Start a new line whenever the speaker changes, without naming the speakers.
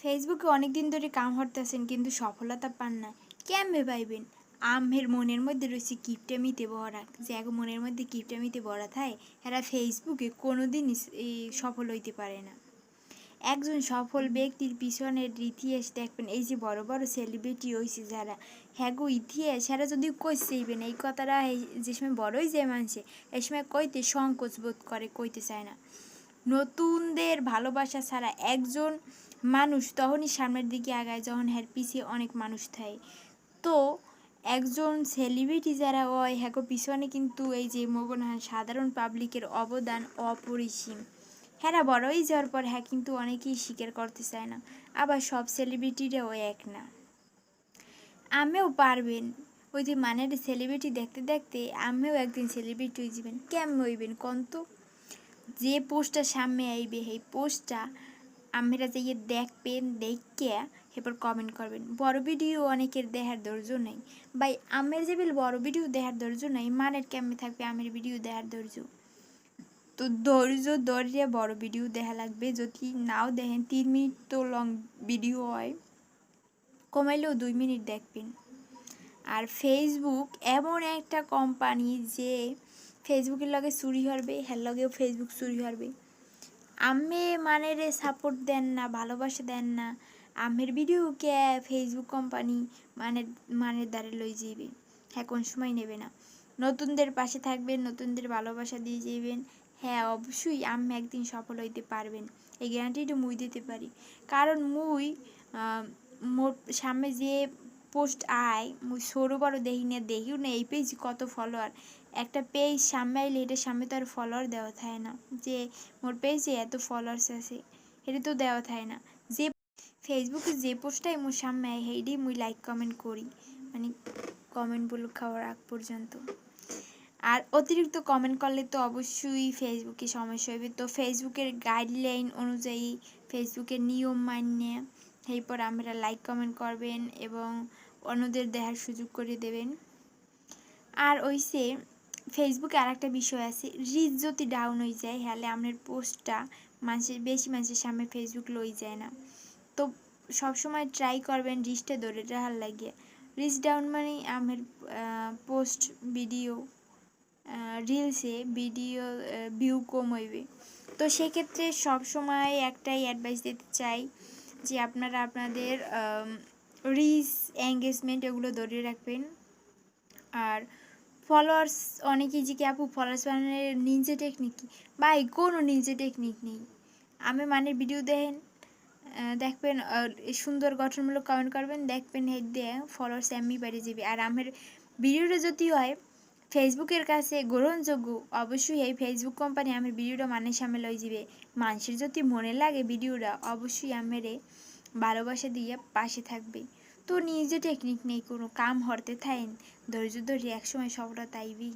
ফেসবুকে অনেক দিন ধরে কাম হরতেছেন কিন্তু সফলতা পান না। কেমনে পাইবেন? আমের মনের মধ্যে রয়েছে কিপটামিতে ভরা। যে এক মনের মধ্যে কিপটামিতে ভরা থাকে, এরা ফেসবুকে কোনো দিন সফল হইতে পারে না। একজন সফল ব্যক্তির পিছনের ইতিহাস দেখবেন, এই যে বড় বড় সেলিব্রিটি হয়েছে যারা হ্যাঁ গো, ইতিহাস, এরা যদি কইছেইবেন এই কথাটা যে সময় বড়ই যে মানছে এই সময় কইতে সংকোচ বোধ করে, কইতে চায় না। নতুনদের ভালোবাসা ছাড়া একজন মানুষ তখনই সামনের দিকে আগায় যখন হ্যার পিছিয়ে অনেক মানুষ থাকে। তো একজন সেলিব্রিটি যারা হয় হ্যাঁ পিছনে কিন্তু এই যে মগনহান সাধারণ পাবলিকের অবদান অপরিসীম। হ্যাঁ বড়ই যাওয়ার পর হ্যাঁ কিন্তু অনেকেই স্বীকার করতে চায় না। আবার সব সেলিব্রিটিরাও এক না। আমিও পারবেন। ওই যে মানের সেলিব্রিটি দেখতে দেখতে আমিও একদিন সেলিব্রিটি হয়ে যাবেন। কেমন হইবেন কন্ত যে পোস্টটা সামনে আইবে, সেই পোস্টটা আমরা যাইয়ে দেখবেন দেখে এরপর কমেন্ট করবেন। বড় ভিডিও অনেকের দেখার ধৈর্য নেই। ভাই, আমের যে বিল বড় ভিডিও দেখার ধৈর্য নাই মানের কেমনে থাকবে আমের ভিডিও দেখার ধৈর্য? তো ধৈর্য ধরে বড় ভিডিও দেখা লাগবে, যদি নাও দেখেন তিন মিনিট তো লং ভিডিও হয়, কমাইলেও দুই মিনিট দেখবেন। আর ফেসবুক এমন একটা কোম্পানি যে ফেসবুকের লগে চুরি হরবে হ্যার লগেও ফেসবুক চুরি হরবে। আমি মানে রে সাপোর্ট দেন না, ভালোবাসা দেন না। আমের ভিডিওকে ফেসবুক কোম্পানি মানে মানের দ্বারে লই যাইবে। হ্যাঁ কোন সময় নেবে না। নতুনদের পাশে থাকবেন, নতুনদের ভালোবাসা দিয়ে যাইবেন। হ্যাঁ অবশ্যই আমি একদিন সফল হইতে পারবেন। এই গ্যারান্টিটা মুই দিতে পারি। কারণ মুই মোর সামনে যে পোস্ট আয় মুই সরু বড় দেখি না দেখিও না, এই পেজ কত ফলোয়ার একটা পেজ সামনে আইলে এটার সামনে তো আর ফলোয়ার দেওয়া থাকে না। যে মোর পেজে এত ফলোয়ার্স আছে, এটা তো দেওয়া থাকে না। যে ফেসবুকে যে পোস্টটাই মোর সামনে আয় সেইটাই মুই লাইক কমেন্ট করি। মানে কমেন্ট কমেন্টগুলো খাওয়ার আগ পর্যন্ত। আর অতিরিক্ত কমেন্ট করলে তো অবশ্যই ফেসবুকে সমস্যা হবে তো ফেসবুকের গাইডলাইন অনুযায়ী ফেসবুকের নিয়ম মান্য এরপর আমরা লাইক কমেন্ট করবেন এবং অন্যদের দেখার সুযোগ করে দেবেন। আর ওইসে ফেসবুকে আর একটা বিষয় আছে রিচ যদি ডাউন হয়ে যায় হলে আপনার পোস্টটা মানুষের, বেশি মানুষের সামনে ফেসবুক লই যায় না। তো সবসময় ট্রাই করবেন রিচটা ধরে রাখার লাগিয়ে রিচ ডাউন মানে আমার পোস্ট ভিডিও রিলসে ভিডিও ভিউ কম হইবে। তো সেক্ষেত্রে সবসময় একটাই অ্যাডভাইস দিতে চাই যে আপনারা আপনাদের রিচ এঙ্গেজমেন্ট এগুলো ধরে রাখবেন। আর ফলোয়ার্স অনেকেই যে কি আপু ফলোয়ার্স বানানোর নিনজে টেকনিক কি? ভাই, কোনো নিনজে টেকনিক নেই। আমি মানে ভিডিও দেখেন দেখবেন সুন্দর গঠনমূলক কমেন্ট করবেন, দেখবেন হেড দিয়ে ফলোয়ার্স এমনি বেড়ে যাবে। আর আমার ভিডিওটা যদি হয় ফেসবুকের কাছে, গ্রহণযোগ্য? অবশ্যই এই ফেসবুক কোম্পানি আমার ভিডিওটা মানের সামনে লই যাবে। মানুষের যদি মনে লাগে ভিডিওটা, অবশ্যই আমারে ভালোবাসা দিয়ে পাশে থাকবে। তো নিজে টেকনিক নেই, কোনো কাম হরতে থাইন ধৈর্য ধরে একসময় সবটা আইবি